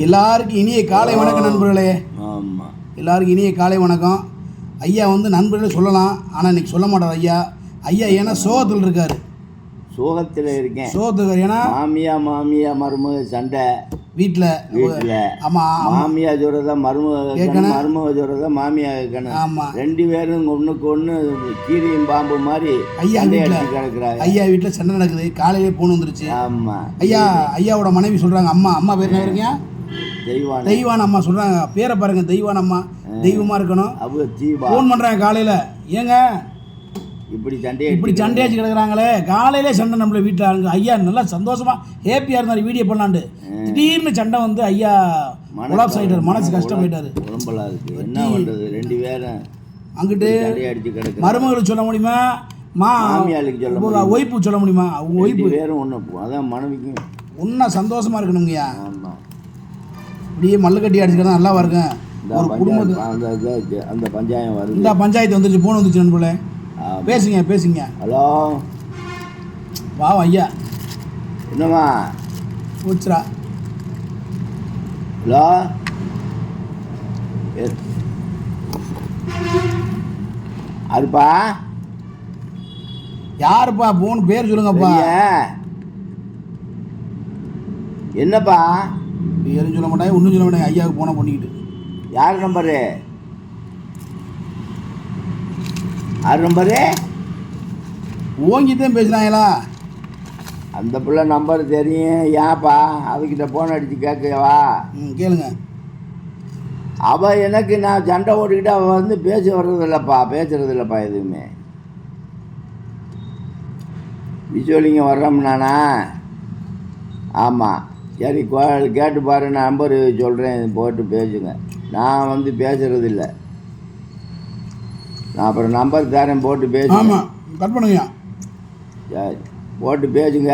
எல்லாருக்கும் இனிய காலை வணக்கம் நண்பர்களே. ஆமாம் எல்லாருக்கும் இனிய காலை வணக்கம். ஐயா வந்து நண்பர்களே சொல்லலாம் ஆனால் இன்னைக்கு சொல்ல மாட்டார் ஐயா. ஐயா ஏன்னா சோகத்தில் இருக்காரு. சோகத்தில் இருக்கேன். சோகத்தில் இருக்காரு ஏன்னா மாமியா மாமியா மருமக சண்டை. வீட்டில் வீட்டில் ஆமாம் மாமியா சொல்றத மருமக கேட்கணும். மருமக சொல்றத மாமியா கேட்கணும் ஆமாம் ரெண்டு பேரும் ஒண்ணுக்கு ஒண்ணு கீரியும் பாம்பு மாதிரி ஐயா சண்டை வீட்டில் அடிச்சு கிடக்குறாங்க. ஐயா வீட்டில் சண்டை நடக்குது. காலையிலே போன் வந்துருச்சு. ஆமா. ஐயா ஐயாவோட மனைவி சொல்கிறாங்க அம்மா அம்மா பேர் என்ன இருக்கீங்க தெய்வான. தெய்வான அம்மா சொல்கிறாங்க பேரை பாருங்க தெய்வான அம்மா. தெய்வமாக இருக்கணும். ஃபோன் பண்ணுறாங்க காலையில். ஏங்க? இப்படி சண்டை இப்படி சண்டையாச்சு கிடக்குறாங்களே. காலையிலே சண்டை நம்மள வீட்டில் ஆளுங்க. ஐயா நல்லா சந்தோஷமா ஹேப்பியாக இருந்தார் வீடியோ பண்ணலான்ட்டு. திடீர்னு சண்டை வந்து ஐயா கொலாப்ஸ் ஆகிட்டார் மனசு கஷ்டமாயிட்டாரு. என்ன பண்றது? ரெண்டு பேரும் அங்கிட்டு மருமகளுக்கு சொல்ல முடியுமா? மா சொல்ல ஒய்ப்பு சொல்ல முடியுமா? அவங்க ஒய்ப்பு பேரும் ஒண்ணு. அதான் மனைவிக்கும். ஒன்றா சந்தோஷமா இருக்கணுங்கய்யா. ஆமா இப்படியே மல்லு கட்டி அடிச்சுக்கிறதா நல்லா இருக்கும் ஒரு குடும்பத்து பஞ்சாயத்து அந்த பஞ்சாயம் வருது. இந்த பஞ்சாயத்து வந்துருச்சு போன் வந்துச்சு நண்பர்களே. பேசுங்க பேசுங்க. ஹலோ? பாவம் ஐயா. என்னம்மா? போச்சுரா ஹலோ? அதுப்பா யாருப்பா? போன் பேர் சொல்லுங்கப்பா? என்னப்பா? பேரும் சொல்ல மாட்டாங்க ஒன்றும் சொல்ல மாட்டாங்க. ஐயாவுக்கு போன பண்ணிக்கிட்டு. யார் நம்பரு? யார் நம்பரு? ஓங்கித்தான் பேசுகிறாங்களா அந்த பிள்ளை நம்பர் தெரியும். ஏன்ப்பா அவகிட்ட ஃபோன் அடித்து கேட்கவா? ம் கேளுங்க. அவள் எனக்கு நான் சண்டை ஓடிக்கிட்டு அவள் வந்து பேச வர்றதில்லப்பா பேசுறது இல்லைப்பா எதுவுமே விசுவலிங்க வர்றோம்னானா? ஆமாம் சரி கேட்டு பாரு நான் நம்பர் சொல்கிறேன் போட்டு பேசுங்க. நான் வந்து பேசுறது இல்லை நான் அப்புறம் நம்பர் தரேன் போட்டு பேசுங்க. ஆமாம் கட் சரி போட்டு பேசுங்க.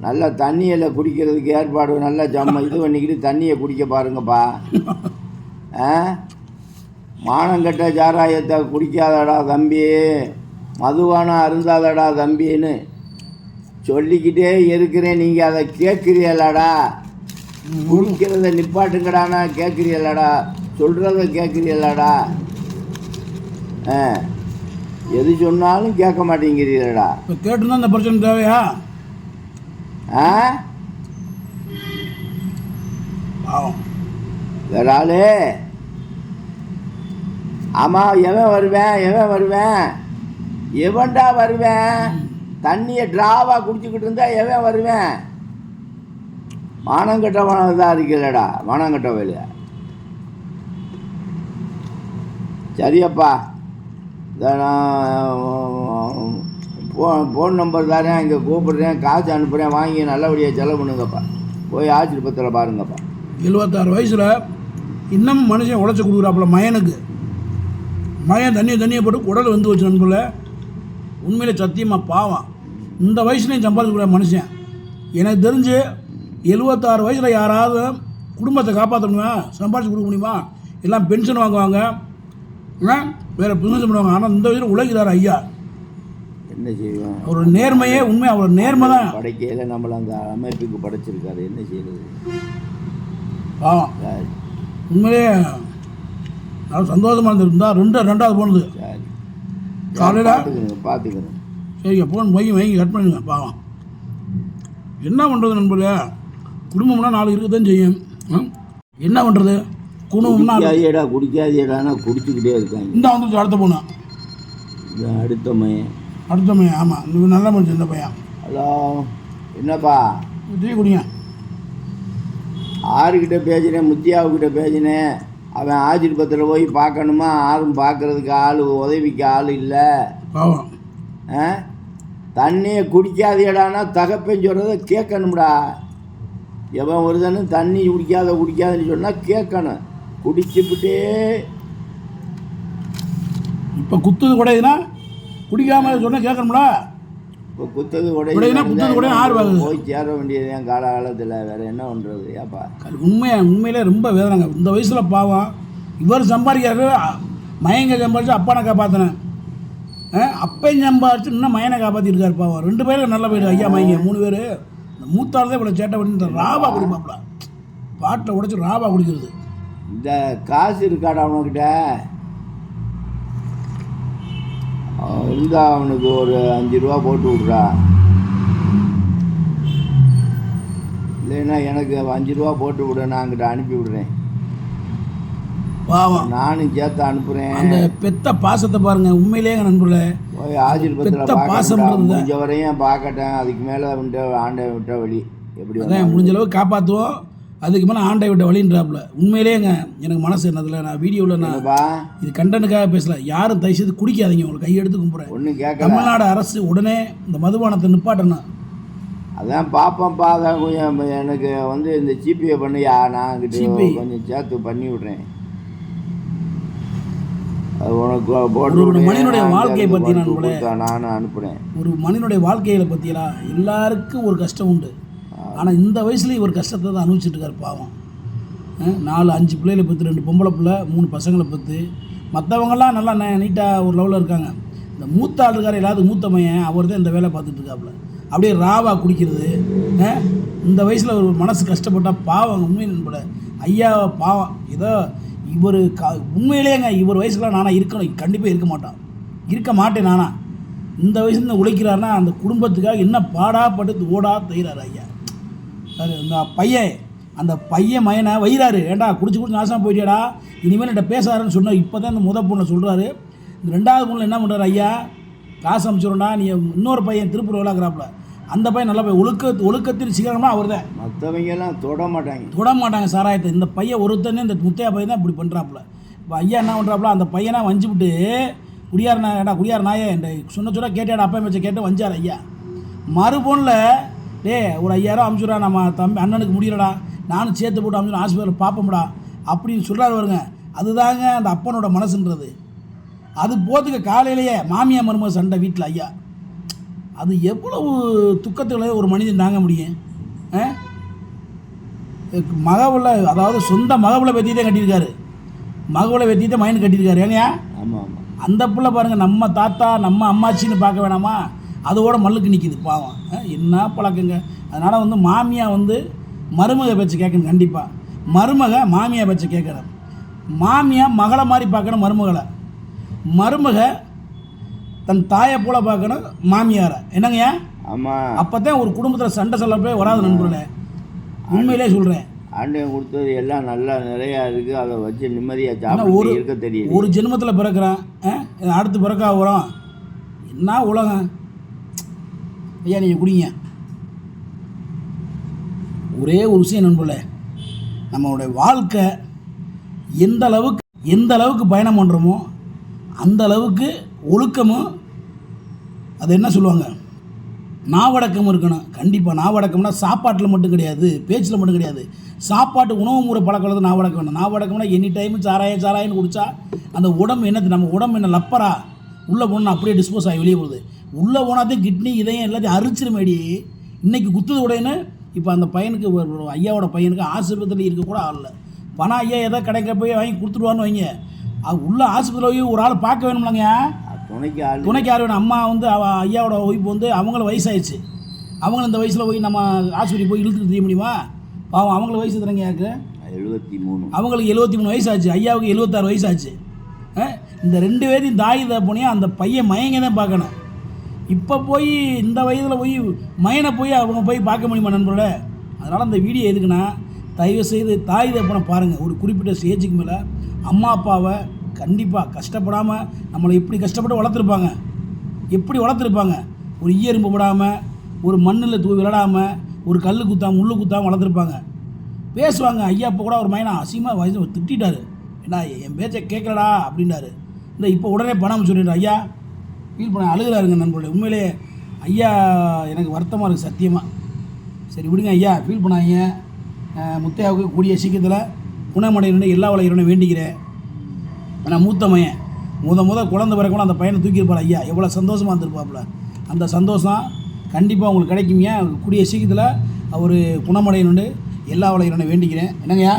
நல்லா தண்ணியில் குடிக்கிறதுக்கு ஏற்பாடு நல்லா ஜம்ம இது பண்ணிக்கிட்டு தண்ணியை குடிக்க பாருங்கப்பா. ஆ? மானங்கெட்ட சாராயத்தை குடிக்காதடா தம்பி. மதுவானம் அருந்தாதடா தம்பின்னு. சொல்லிக்கிட்டே இருக்கிறேன். நீங்கள் அதை கேட்குறீங்களாடா குடிக்கிறத நிப்பாட்டுங்கடானா கேட்குறீங்களாடா சொல்கிறத கேட்குறீங்களாடா ஆ. எது சொன்னாலும் கேட்க மாட்டேங்கிறீங்களடா இப்போ கேட்டுருந்தா இந்த பிரச்சனை தேவையா? ஆ? வேற ஆளு. ஆமாம் எவன் வருவேன்? எவன் வருவேன்? எவன்டா வருவேன்? தண்ணியை ட்ராவாக குடிச்சுக்கிட்டு இருந்தா எவன் வருவேன்? மானங்கட்டவன் தான் இருக்கலடா மானங்கட்ட வேலையா? சரியப்பா. இதை நான் ஃபோன் ஃபோன் நம்பர் தரேன் இங்கே கூப்பிடுறேன் காசு அனுப்புகிறேன் வாங்கி நல்லபடியாக செலவு பண்ணுங்கப்பா. போய் ஆஸ்பத்திரியில் பாருங்கப்பா. எழுபத்தாறு வயசில் இன்னும் மனுஷன் உழைச்சி கொடுக்குறாப்புல மயனுக்கு. மயன் தண்ணியை தண்ணியை போட்டு குடல் வந்து வச்சு நண்பில் உண்மையில் சத்தியமாக பாவம். இந்த வயசுலேயும் சம்பாதிக்கக்கூடிய மனுஷன். எனக்கு தெரிஞ்சு எழுபத்தாறு வயசில் யாராவது குடும்பத்தை காப்பாற்ற முடியுமா சம்பாதிச்சு கொடுக்க முடியுமா? எல்லாம் பென்ஷன் வாங்குவாங்க. ஆ? வேறு பிஸ்னஸ் பண்ணுவாங்க. ஆனால் இந்த வயசில் உழைக்கிறார் ஐயா. என்ன செய்வோம்? அவரோட நேர்மையே உண்மை அவரோட நேர்மை தான். படைக்கையில் நம்மளை அந்த அமைப்புக்கு படைச்சிருக்காரு. என்ன செய்யறது? சரி. உண்மையிலே நான் சந்தோஷமாக இருந்திருந்தா ரெண்டு ரெண்டாவது போனது. காலையில? பார்த்துக்கணும் சரிங்க ஃபோன் வாங்கி வாங்கி கட் பண்ணுங்க பாவம். என்ன பண்ணுறது நண்பர்களே? குடும்பம்னா நாலு இருக்க தான் செய்யும்? என்ன பண்ணுறது குடும்பம்னா குடிக்காதியடா குடிக்காதியடானா குடிச்சுக்கிட்டே இருக்காங்க இந்த வந்துருச்சு அடுத்த பொண்ணு. இது அடுத்த மையன் அடுத்த பையன் ஆமாம் இந்த நல்ல மனுஷன் இந்த பையன். ஹலோ என்னப்பா? டீ குடிங்க. ஆறுகிட்ட பேசினேன் முத்தியாவுக்கிட்ட பேசினேன். அவன் ஆசிரியப்பத்தில் போய் பார்க்கணுமா? யாரும் பார்க்கறதுக்கு ஆள் உதவிக்கு ஆள் இல்லை. பாவம். ஆ? தண்ணியை குடிக்காதேடானா தகப்பன் சொல்கிறத கேட்கணும்டா. எவன் ஒருதனு தண்ணி குடிக்காத குடிக்காதுன்னு சொன்னால் கேட்கணும். குடிச்சுப்பிட்டே. இப்போ குத்துது கூடையுதுன்னா குடிக்காம சொன்னால் கேட்கணும்ல இப்போ குத்தது கூட ஆறு போய் சேர வேண்டியது என் காலகாலத்தில்? வேற என்ன பண்ணுறது ஏப்பா. உண்மையா உண்மையிலே ரொம்ப வேதனைங்க. இந்த வயசில் பாவம். இவர் சம்பாதிக்கிறாரு மயங்க சம்பாதிச்சு அப்பனை காப்பாற்றினேன் அப்பையும் சம்பாதிச்சு இன்னும் மயனை காப்பாற்றிருக்காரு அவர் ரெண்டு பேரும் நல்ல பேர் ஐயா மைங்க மூணு பேர். இந்த மூத்தாள் தான் இவ்வளோ சேட்டை பண்ணி இந்த ராவா பாட்டை உடைச்சி ராபா குடிக்கிறது. இந்த காசு இருக்காடா அவனுக்கிட்ட இருந்தா அவனுக்கு ஒரு அஞ்சு ரூபா போட்டு விட்றா. இல்லைன்னா எனக்கு அஞ்சு ரூபா போட்டு விடு நான் அங்கிட்ட அனுப்பி விடுறேன். பாவம் நானும் சேர்த்து அனுப்புகிறேன் அந்த பெத்த பாசத்தை பாருங்க உண்மையிலேயே நண்பர்களே. ஆசிரியத்தில் பெத்த பாசம். முடிஞ்ச வரையும் பார்க்கட்டேன் அதுக்கு மேலே விட்ட ஆண்டை விட்ட வழி. எப்படி அதான் முடிஞ்ச அளவுக்கு காப்பாற்றுவோம் அதுக்கு மேலே ஆண்டை விட்ட வழின்றாப்புல. உண்மையிலேங்க எனக்கு மனசு என்னதில்ல நான் வீடியோவில் நான் இது கண்டனுக்காக பேசல. யாரும் தயவு செய்து குடிக்காதீங்க உங்களுக்கு கையெடுத்து கும்பிட்றேன். ஒன்றும் கேட்கல தமிழ்நாடு அரசு உடனே இந்த மதுபானத்தை நிப்பாட்டணும். அதான் பார்ப்போம்ப்பா அதான் கொஞ்சம் எனக்கு வந்து இந்த ஜிபே பண்ணியா நான் கிட்ட. கொஞ்சம் சேர்த்து பண்ணி விட்றேன். உனக்கு ஒரு. மனிதனுடைய நான் வாழ்க்கையை பத்தி நான் அனுப்புகிறேன் ஒரு மனிதனுடைய வாழ்க்கையில் பற்றியலா எல்லாருக்கும் ஒரு கஷ்டம் உண்டு. ஆனால் இந்த வயசுல ஒரு கஷ்டத்தை தான் அனுபவிச்சுட்டு இருக்காரு பாவம். நாலு அஞ்சு பிள்ளைகளை பற்றி ரெண்டு பொம்பளை பிள்ளை மூணு பசங்களை பற்றி மற்றவங்கெல்லாம் நல்லா நீட்டாக ஒரு லெவலில் இருக்காங்க. இந்த மூத்த ஆள் இருக்கார் எல்லாத்துக்கும் மூத்த பையன் அவர் தான் இந்த வேலை பார்த்துட்டு இருக்காப்புல. அப்படியே ராவா குடிக்கிறது இந்த வயசில் ஒரு மனசு கஷ்டப்பட்டால் பாவம். உண்மை நண்பட ஐயா பாவம். ஏதோ இவர் க உண்மையிலேங்க இவர் வயசுக்குலாம் நானாக இருக்கணும். கண்டிப்பாக இருக்க மாட்டான். இருக்க மாட்டேன் நானா. இந்த வயசுல உழைக்கிறாருன்னா அந்த குடும்பத்துக்காக என்ன பாடாப்பட்டு ஓடா தெய்கிறாரு ஐயா. அது இந்த பையன் அந்த பையன் மயனை வைகிறாரு ஏண்டா குடிச்சு குடிச்சு நாசமாக போயிட்டேடா இனிமேல் என்கிட்ட பேசாருன்னு சொன்ன இப்போ தான் இந்த முத பொண்ணை சொல்கிறாரு இந்த ரெண்டாவது பொண்ணில் என்ன பண்ணுறாரு ஐயா? காசு அமைச்சிடும்டா நீ இன்னொரு பையன் திருப்பூர் விளாக்குறாப்புல அந்த பையன் நல்ல பையன். ஒழுக்க ஒழுக்கத்தில் சிகரம்னா அவர் தான் மற்றவங்க எல்லாம் தொட மாட்டாங்க தொட மாட்டாங்க சாராயத்தை. இந்த பையன் ஒருத்தனே இந்த முத்தையா பையன் தான் இப்படி பண்ணுறாப்புல இப்போ ஐயா என்ன பண்ணுறாப்புல அந்த பையனை வஞ்சி விட்டு குடியார் நாய் ஏடா குடியார் நாயே என் சொன்ன சொல்ல கேட்டாடா அப்பா வச்ச கேட்டு வஞ்சார் ஐயா. மறுபொண்ணில் டே ஒரு ஐயாயிரம் அமுச்சுடா நம்ம தம்பி அண்ணனுக்கு முடியலடா. நானும் சேர்த்து போட்டு அமுச்சு ஹாஸ்பிட்டலில் பார்ப்போம்டா அப்படின்னு சொல்கிறாரு வருங்க அதுதாங்க அந்த அப்பனோட மனசுன்றது. அது போத்துக்க காலையிலேயே மாமியா மருமக சண்டை வீட்டில் ஐயா. அது எவ்வளவு துக்கத்துல ஒரு மனிதன் தாங்க முடியும்? மகவுல அதாவது சொந்த மகவுல வெத்தி தான் கட்டியிருக்காரு. மகவுல வெத்தி தான் மைண்ட் கட்டியிருக்காரு ஆமாம் ஆமாம் அந்த பிள்ளை பாருங்கள் நம்ம தாத்தா நம்ம அம்மாச்சின்னு பார்க்க வேணாமா? அதோட மல்லுக்கு நிற்கிது பாவம். என்ன பழக்கங்க? அதனால் வந்து மாமியா வந்து மருமக பேச்சு கேட்கணும் கண்டிப்பாக மருமக மாமியா பேச்சு கேட்கணும். மாமியா மகளை மாதிரி பார்க்கணும் மருமகளை. மருமக தன் தாயை போல பார்க்கணும் மாமியாரை. என்னங்கய்யா? ஆமாம் அப்போ தான் ஒரு குடும்பத்தில் சண்டை சொல்லப்பே வராது நண்பர்களே. உண்மையிலே சொல்கிறேன் ஆண்டவன் கொடுத்தது எல்லாம் நல்லா நிறையா இருக்குது அதை வச்சு நிம்மதியாக ஆனா ஒரு சாப்பிட்டு இருக்க தெரியுது. ஒரு ஜென்மத்தில் பிறக்கிறேன் அடுத்து பிறக்கா வரும் என்ன உலகம்? ஐயா நீங்கள் குடிங்க. ஒரே ஒரு விஷயம் நண்பர்களே. நம்மளுடைய வாழ்க்கை எந்த அளவுக்கு எந்த அளவுக்கு பயணம் பண்ணுறோமோ அந்த அளவுக்கு ஒழுக்கமும் அது என்ன சொல்லுவாங்க? நாவடக்கம் இருக்கணும். கண்டிப்பாக நாவடக்கம்னா சாப்பாட்டில் மட்டும் கிடையாது பேச்சில் மட்டும் கிடையாது. சாப்பாட்டு உணவு முறை பழக்கம் நாவடக்கம் வேணும். நாவடக்கம்னா எனி டைம் சாராயம் சாராயம்னு குடித்தா அந்த உடம்பு என்னது? நம்ம உடம்பு என்ன லப்பரா? உள்ளே போனால் அப்படியே டிஸ்போஸ் ஆகி வெளியே போகுது. உள்ளே போனாதே கிட்னி இதயம் எல்லாத்தையும் அரிச்சிருமேடி. இன்னைக்கு குத்துது உடனே இப்போ அந்த பையனுக்கு ஐயாவோட பையனுக்கு ஆஸ்பத்திரியில் இருக்க கூட ஆள் இல்லை. பணம் ஐயா ஏதோ கடைக்க போய் வாங்கி கொடுத்துருவான்னு வைங்க. அது உள்ள ஆஸ்பத்திரியில் போய் ஒரு ஆள் பார்க்க வேணும்லங்க. துணைக்கு ஆள். துணைக்கு யார் வேணும். அம்மா வந்து அவ ஐயாவோட ஒய்ஃப் வந்து அவங்கள வயசாயிடுச்சு. அவங்களும் இந்த வயசில் போய் நம்ம ஆஸ்பத்திரி போய் இழுத்துட்டு தெரிய முடியுமா? பாவம் அவங்கள வயசு தரங்க யாருக்கு எழுபத்தி மூணு அவங்களுக்கு எழுபத்தி மூணு வயசு ஆச்சு ஐயாவுக்கு எழுபத்தாறு வயசு ஆச்சு இந்த ரெண்டு பேரையும் தாய் தப்பனையும் அந்த பையன் மயங்க தான் பார்க்கணும். இப்போ போய் இந்த வயதில் போய் மயனை போய் அவங்க போய் பார்க்க முடியுமா நண்பர்களே? அதனால் அந்த வீடியோ எதுக்குன்னா தயவு செய்து தாய் தப்பனை பாருங்கள் ஒரு குறிப்பிட்ட ஸ்டேஜுக்கு மேலே அம்மா அப்பாவை கண்டிப்பாக கஷ்டப்படாமல் நம்மளை எப்படி கஷ்டப்பட்டு வளர்த்துருப்பாங்க? எப்படி வளர்த்துருப்பாங்க? ஒரு ஈயரும்பு போடாமல் ஒரு மண்ணில் தூவி விளையாடாமல் ஒரு கல் குத்தாமல் முள் குத்தாமல் வளர்த்துருப்பாங்க. பேசுவாங்க ஐயா இப்போ கூட ஒரு மைனா அசிங்கமாக வயசு திட்டாரு ஏன்னா என் பேச்சை கேட்கலடா அப்படின்றாரு. இந்த இப்போ உடனே பணம் சொல்லிடுறாரு ஐயா ஃபீல் பண்ண அழுகிறாருங்க நண்பர்களே. உண்மையிலே ஐயா எனக்கு வருத்தமாக இருக்குது சத்தியமாக சரி விடுங்க ஐயா ஃபீல் பண்ணாங்க முத்தையாவுக்கு கூடிய சீக்கிரத்தில் குணமடையணும்னு எல்லா வளையறனும் வேண்டிக்கிறேன். நான் மூத்த மையன் முத முத குழந்தை பிறகு கூட அந்த பையனை தூக்கியிருப்பாள் ஐயா எவ்வளோ சந்தோஷமாக இருந்திருப்பாப்புல. அந்த சந்தோஷம் கண்டிப்பாக உங்களுக்கு கிடைக்குங்க கூடிய சீக்கிரத்தில் அவர் குணமடையணுண்டு எல்லா வளையறனை வேண்டிக்கிறேன். என்னங்கய்யா?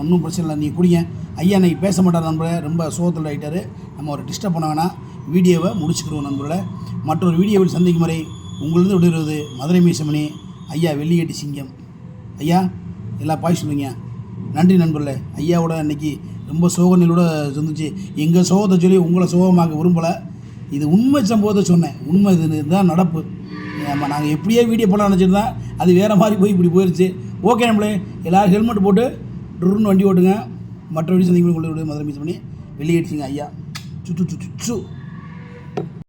ஒன்றும் பிரச்சனை இல்லை நீங்கள் குடிங்க. ஐயா இன்னைக்கு பேச மாட்டார் நண்பர்களே ரொம்ப சோகத்தில் ஆகிட்டாரு நம்ம ஒரு டிஸ்டர்ப் பண்ண வேணாம். வீடியோவை முடிச்சுக்கிறோம் நண்பர்களை. மற்றொரு வீடியோவில் சந்திக்கும் வரை உங்களிருந்து விடுகிறது மதுரை மீசமணி ஐயா வெள்ளியேட்டி சிங்கம். ஐயா எல்லா பாய் சொல்லுங்க. நன்றி நண்பர்களே. ஐயாவோட இன்னைக்கு ரொம்ப சோக நிலோட இருந்துச்சு. எங்கள் சோகத்தை சொல்லி உங்களை சோகமாக்க விரும்பலை. இது உண்மை சம்பவத்தை சொன்னேன். உண்மை இது இதுதான் நடப்பு. நம்ம நாங்கள் எப்படியே வீடியோ பண்ண நினச்சிருந்தா அது வேறு மாதிரி போய் இப்படி போயிடுச்சு ஓகே நம்மளே எல்லோரும் ஹெல்மெட் போட்டு டுருன்னு வண்டி ஓட்டுங்க. மற்ற வீடு சந்திக்கணும் உங்களை மதுரை மிஸ் பண்ணி வெளியேடுச்சிங்க ஐயா. சுச்சு சுச்சு சு